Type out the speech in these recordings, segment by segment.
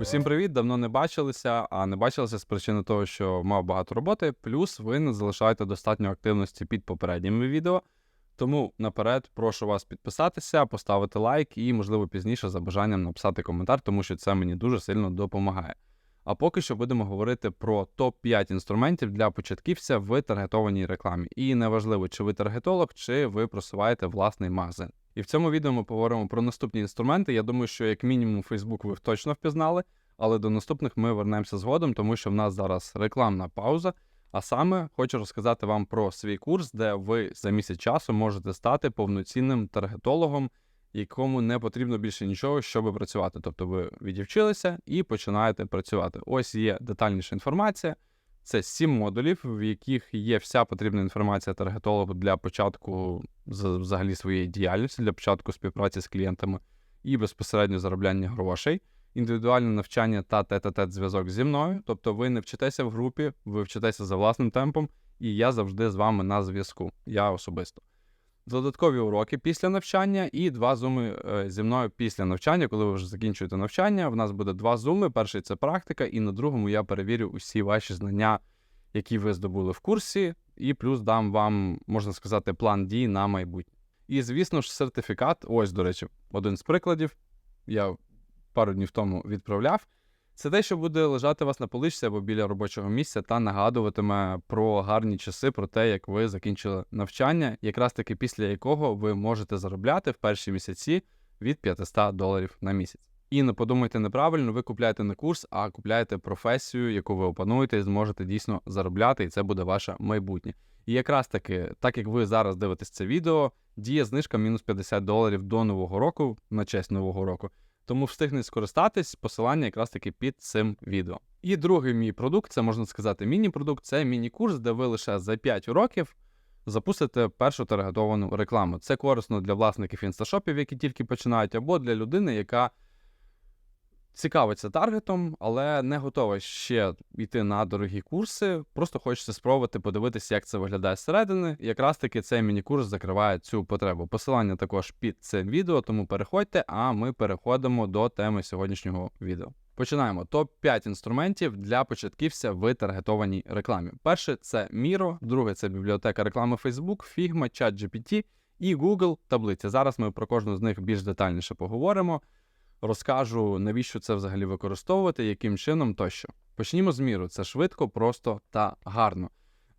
Усім привіт, давно не бачилися, а не бачилися з причини того, що мав багато роботи. Плюс ви не залишаєте достатньо активності під попередніми відео. Тому наперед прошу вас підписатися, поставити лайк і, можливо, пізніше за бажанням написати коментар, тому що це мені дуже сильно допомагає. А поки що будемо говорити про топ-5 інструментів для початківця в таргетованій рекламі. І неважливо, чи ви таргетолог, чи ви просуваєте власний магазин. І в цьому відео ми поговоримо про наступні інструменти. Я думаю, що як мінімум Facebook ви точно впізнали, але до наступних ми вернемося згодом, тому що в нас зараз рекламна пауза. А саме хочу розказати вам про свій курс, де ви за місяць часу можете стати повноцінним таргетологом, якому не потрібно більше нічого, щоб працювати. Тобто ви відівчилися і починаєте працювати. Ось є детальніша інформація. Це сім модулів, в яких є вся потрібна інформація таргетологу для початку взагалі своєї діяльності, для початку співпраці з клієнтами і безпосередньо заробляння грошей, індивідуальне навчання та тет-а-тет зв'язок зі мною. Тобто ви не вчитеся в групі, ви вчитеся за власним темпом, і я завжди з вами на зв'язку. Я особисто. Додаткові уроки після навчання і два зуми е, зі мною після навчання, коли ви вже закінчуєте навчання. В нас буде два зуми. Перший це практика, і на другому я перевірю усі ваші знання, які ви здобули в курсі, і плюс дам вам, можна сказати, план дій на майбутнє. І, звісно ж, сертифікат. Ось, до речі, один з прикладів. Я пару днів тому відправляв. Це те, що буде лежати вас на поличці або біля робочого місця та нагадуватиме про гарні часи, про те, як ви закінчили навчання, якраз таки після якого ви можете заробляти в перші місяці від 500 доларів на місяць. І не подумайте неправильно, ви купляєте не курс, а купляєте професію, яку ви опануєте, і зможете дійсно заробляти, і це буде ваше майбутнє. І якраз таки, так як ви зараз дивитесь це відео, діє знижка мінус 50 доларів до нового року на честь нового року. Тому встигне скористатись, посилання якраз таки під цим відео. І другий мій продукт, це можна сказати міні-продукт, це міні-курс, де ви лише за 5 років запустите першу таргетовану рекламу. Це корисно для власників інсташопів, які тільки починають, або для людини, яка цікавиться таргетом, але не готова ще йти на дорогі курси. Просто хочеться спробувати подивитися, як це виглядає зсередини. Якраз таки цей міні-курс закриває цю потребу. Посилання також під цим відео, тому переходьте, а ми переходимо до теми сьогоднішнього відео. Починаємо топ-5 інструментів для початківця в таргетованій рекламі. Перше це Miro, друге це бібліотека реклами Facebook, Figma, ChatGPT і Google таблиця. Зараз ми про кожну з них більш детальніше поговоримо. Розкажу, навіщо це взагалі використовувати, яким чином тощо. Почнімо з міру. Це швидко, просто та гарно.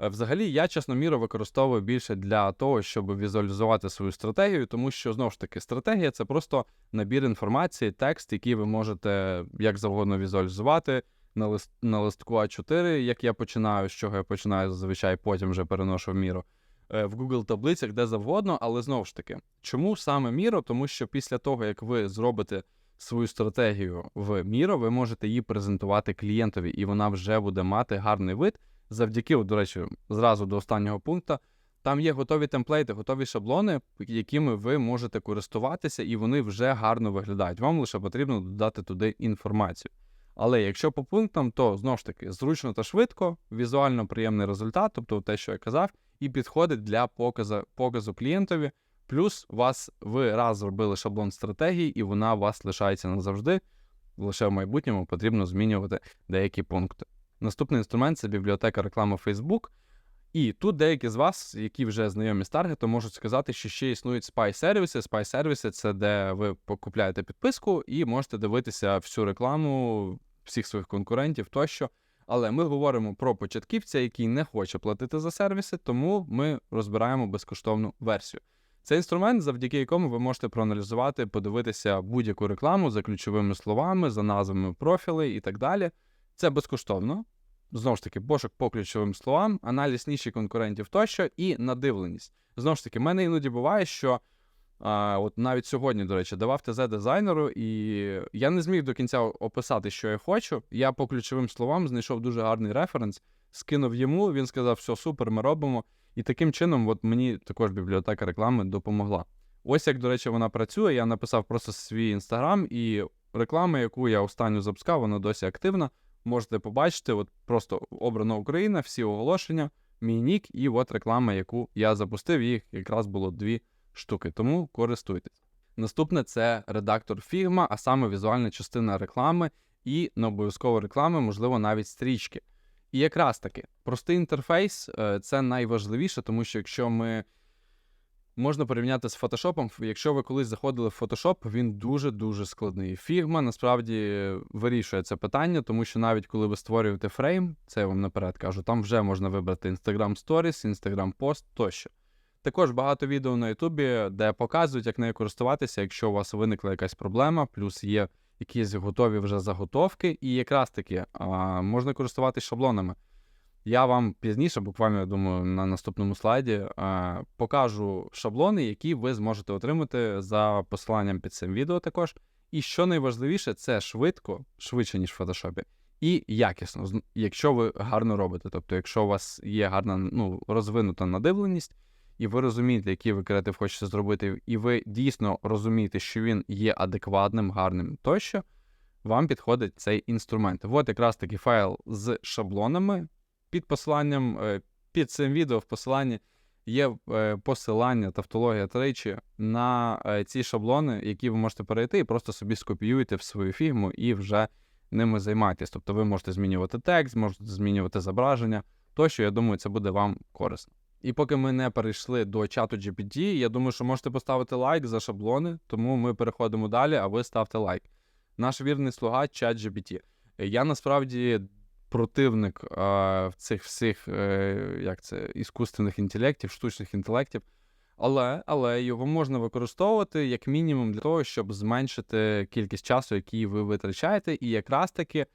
Е, Взагалі, я чесно міру використовую більше для того, щоб візуалізувати свою стратегію, тому що знову ж таки стратегія це просто набір інформації, текст, який ви можете як завгодно візуалізувати на лист на листку А4, як я починаю, з чого я починаю зазвичай, потім вже переношу в міру. е, В Google таблицях, де завгодно, але знову ж таки, чому саме Міро? Тому що після того, як ви зробите свою стратегію в Міро, ви можете її презентувати клієнтові, і вона вже буде мати гарний вид. Завдяки, до речі, зразу до останнього пункту. Там є готові темплейти, готові шаблони, якими ви можете користуватися, і вони вже гарно виглядають. Вам лише потрібно додати туди інформацію. Але якщо по пунктам, то знову ж таки зручно та швидко, візуально приємний результат, тобто те, що я казав, і підходить для показу, показу клієнтові. Плюс вас ви раз зробили шаблон стратегії, і вона у вас лишається назавжди. Лише в майбутньому потрібно змінювати деякі пункти. Наступний інструмент це бібліотека реклами Facebook. І тут деякі з вас, які вже знайомі з таргетом, можуть сказати, що ще існують спай-сервіси. Спай-сервіси це де ви покупляєте підписку і можете дивитися всю рекламу всіх своїх конкурентів тощо. Але ми говоримо про початківця, який не хоче платити за сервіси, тому ми розбираємо безкоштовну версію. Це інструмент, завдяки якому ви можете проаналізувати, подивитися будь-яку рекламу за ключовими словами, за назвами профілей і так далі. Це безкоштовно. Знову ж таки, пошук по ключовим словам, аналіз ніші конкурентів тощо і надивленість. Знову ж таки, в мене іноді буває, що а, от навіть сьогодні, до речі, давав ТЗ дизайнеру, і я не зміг до кінця описати, що я хочу. Я по ключовим словам знайшов дуже гарний референс, скинув йому, він сказав, все супер, ми робимо. І таким чином, от мені також бібліотека реклами допомогла. Ось як, до речі, вона працює. Я написав просто свій інстаграм, і реклама, яку я останню запускав, вона досі активна. Можете побачити, от просто обрана Україна, всі оголошення, мій нік, і от реклама, яку я запустив. Їх якраз було дві штуки. Тому користуйтесь. Наступне це редактор Figma, а саме візуальна частина реклами, і не обов'язково реклами, можливо, навіть стрічки. І якраз таки простий інтерфейс е, це найважливіше, тому що якщо ми можна порівняти з фотошопом, якщо ви колись заходили в фотошоп, він дуже-дуже складний. Фігма насправді вирішує це питання, тому що навіть коли ви створюєте фрейм, це я вам наперед кажу, там вже можна вибрати Instagram Stories, Instagram Post тощо. Також багато відео на Ютубі, де показують, як нею користуватися, якщо у вас виникла якась проблема, плюс є якісь готові вже заготовки, і якраз таки можна користуватися шаблонами. Я вам пізніше, буквально я думаю, на наступному слайді покажу шаблони, які ви зможете отримати за посиланням під цим відео також. І що найважливіше, це швидко, швидше, ніж в фотошопі, і якісно, якщо ви гарно робите. Тобто, якщо у вас є гарна ну, розвинута надивленість, і ви розумієте, який ви креатив хочете зробити, і ви дійсно розумієте, що він є адекватним, гарним тощо, вам підходить цей інструмент. От якраз такий файл з шаблонами під посиланням, е, під цим відео в посиланні є е, посилання тавтологія тричі на е, ці шаблони, які ви можете перейти і просто собі скопіюєте в свою фігму і вже ними займайтесь. Тобто ви можете змінювати текст, можете змінювати зображення, тощо, я думаю, це буде вам корисно. І поки ми не перейшли до чату GPT, я думаю, що можете поставити лайк за шаблони, тому ми переходимо далі, а ви ставте лайк. Наш вірний слуга чат GPT. Я насправді противник е, цих всіх е, як це, іскусственних інтелектів, штучних інтелектів. Але, але його можна використовувати як мінімум для того, щоб зменшити кількість часу, який ви витрачаєте. І якраз таки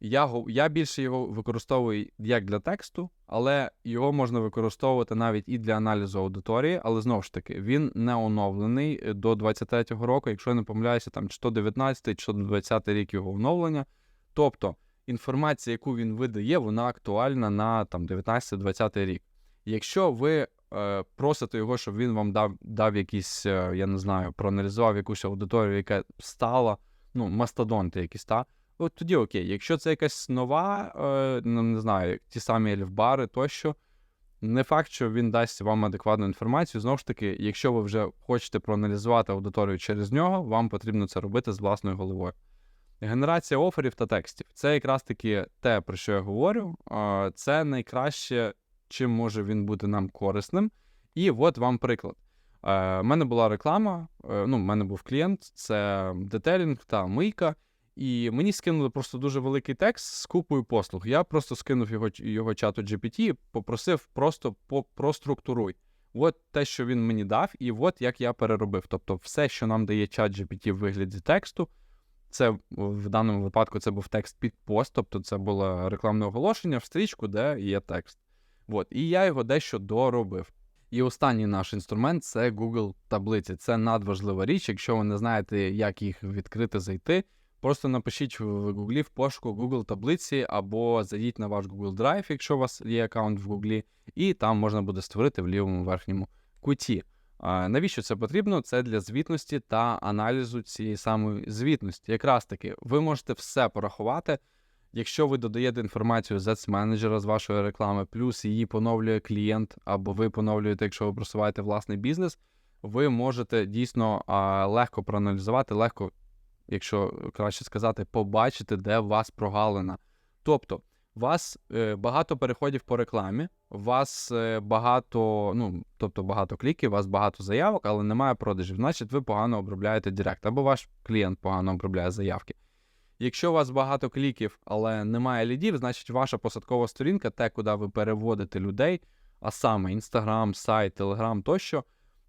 я, я більше його використовую як для тексту, але його можна використовувати навіть і для аналізу аудиторії. Але знову ж таки, він не оновлений е, до 23-го року, якщо я не помиляюся, там чи то 19 чи то 20 рік його оновлення. Тобто інформація, яку він видає, вона актуальна на там 19-20 рік. Якщо ви е, просите його, щоб він вам дав, дав якісь, е, я не знаю, проаналізував якусь аудиторію, яка стала, ну, мастодонти якісь, та, от тоді окей. Якщо це якась нова, е, ну, не знаю, ті самі ельфбари тощо, не факт, що він дасть вам адекватну інформацію. Знову ж таки, якщо ви вже хочете проаналізувати аудиторію через нього, вам потрібно це робити з власною головою. Генерація оферів та текстів це якраз таки те, про що я говорю. Е, Це найкраще, чим може він бути нам корисним. І от вам приклад. У мене була реклама, е, ну, в мене був клієнт, це детелінг та мийка. І мені скинули просто дуже великий текст з купою послуг. Я просто скинув його, його чату GPT, попросив просто по, проструктуруй. От те, що він мені дав, і от як я переробив. Тобто, все, що нам дає чат GPT в вигляді тексту, це в даному випадку це був текст під пост, тобто це було рекламне оголошення в стрічку, де є текст. От, і я його дещо доробив. І останній наш інструмент це Google таблиці. Це надважлива річ. Якщо ви не знаєте, як їх відкрити, зайти, просто напишіть в Google в пошуку Google таблиці або зайдіть на ваш Google Drive, якщо у вас є аккаунт в Google, і там можна буде створити в лівому верхньому куті. Навіщо це потрібно? Це для звітності та аналізу цієї самої звітності. Якраз таки, ви можете все порахувати. Якщо ви додаєте інформацію з менеджера з вашої реклами, плюс її поновлює клієнт, або ви поновлюєте, якщо ви просуваєте власний бізнес, ви можете дійсно легко проаналізувати, легко, якщо краще сказати, побачити, де у вас прогалина. Тобто, у вас е, багато переходів по рекламі, у вас е, багато, ну тобто багато кліків, у вас багато заявок, але немає продажів. Значить, ви погано обробляєте Директ, або ваш клієнт погано обробляє заявки. Якщо у вас багато кліків, але немає лідів, значить ваша посадкова сторінка, те, куди ви переводите людей, а саме Instagram, сайт, Telegram тощо,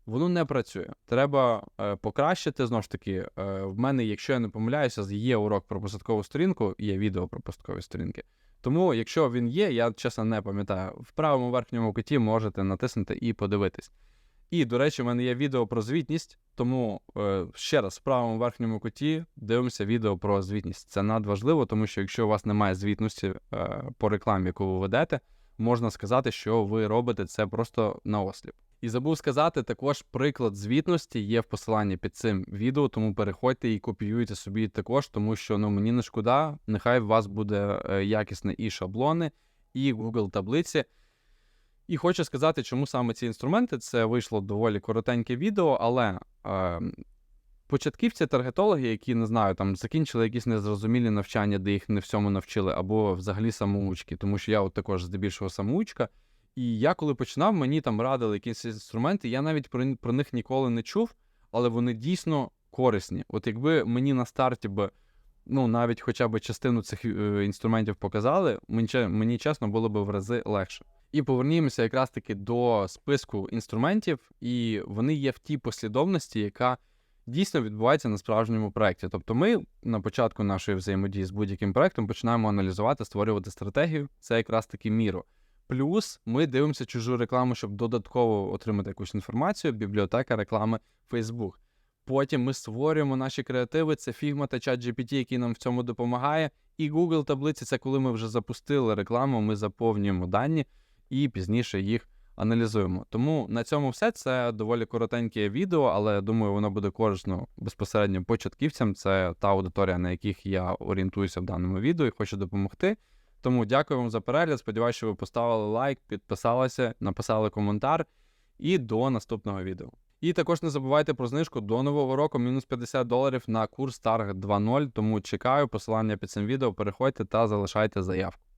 воно не працює. Треба е, покращити. Знову ж таки, е, в мене, якщо я не помиляюся, є урок про посадкову сторінку, є відео про посадкові сторінки. Тому, якщо він є, я чесно не пам'ятаю, в правому верхньому куті можете натиснути і подивитись. І, до речі, в мене є відео про звітність, тому е, ще раз в правому верхньому куті дивимося відео про звітність. Це надважливо, тому що якщо у вас немає звітності е, по рекламі, яку ви ведете, можна сказати, що ви робите це просто наосліп. І забув сказати, також приклад звітності є в посиланні під цим відео, тому переходьте і копіюйте собі також, тому що ну мені не шкода, нехай у вас буде е, якісне і шаблони, і Google таблиці. І хочу сказати, чому саме ці інструменти. Це вийшло доволі коротеньке відео, але е, початківці, таргетологи, які не знаю, там закінчили якісь незрозумілі навчання, де їх не всьому навчили, або взагалі самоучки, тому що я от також здебільшого самоучка. І я коли починав, мені там радили якісь інструменти, я навіть про, про них ніколи не чув, але вони дійсно корисні. От якби мені на старті би, ну навіть хоча б частину цих е, інструментів показали, мені, мені чесно було б в рази легше. І повернімося якраз таки до списку інструментів, і вони є в тій послідовності, яка дійсно відбувається на справжньому проєкті. Тобто, ми на початку нашої взаємодії з будь-яким проєктом починаємо аналізувати, створювати стратегію. Це якраз таки міро. Плюс ми дивимося чужу рекламу, щоб додатково отримати якусь інформацію. Бібліотека реклами Facebook. Потім ми створюємо наші креативи. Це Figma та ChatGPT, який нам в цьому допомагає. І Google таблиці це коли ми вже запустили рекламу, ми заповнюємо дані і пізніше їх аналізуємо. Тому на цьому все. Це доволі коротеньке відео, але думаю, воно буде корисно безпосередньо початківцям. Це та аудиторія, на яких я орієнтуюся в даному відео і хочу допомогти. Тому дякую вам за перегляд. Сподіваюся, що ви поставили лайк, підписалися, написали коментар. І до наступного відео. І також не забувайте про знижку до нового року мінус 50 доларів на курс Target 2.0. Тому чекаю посилання під цим відео. Переходьте та залишайте заявку.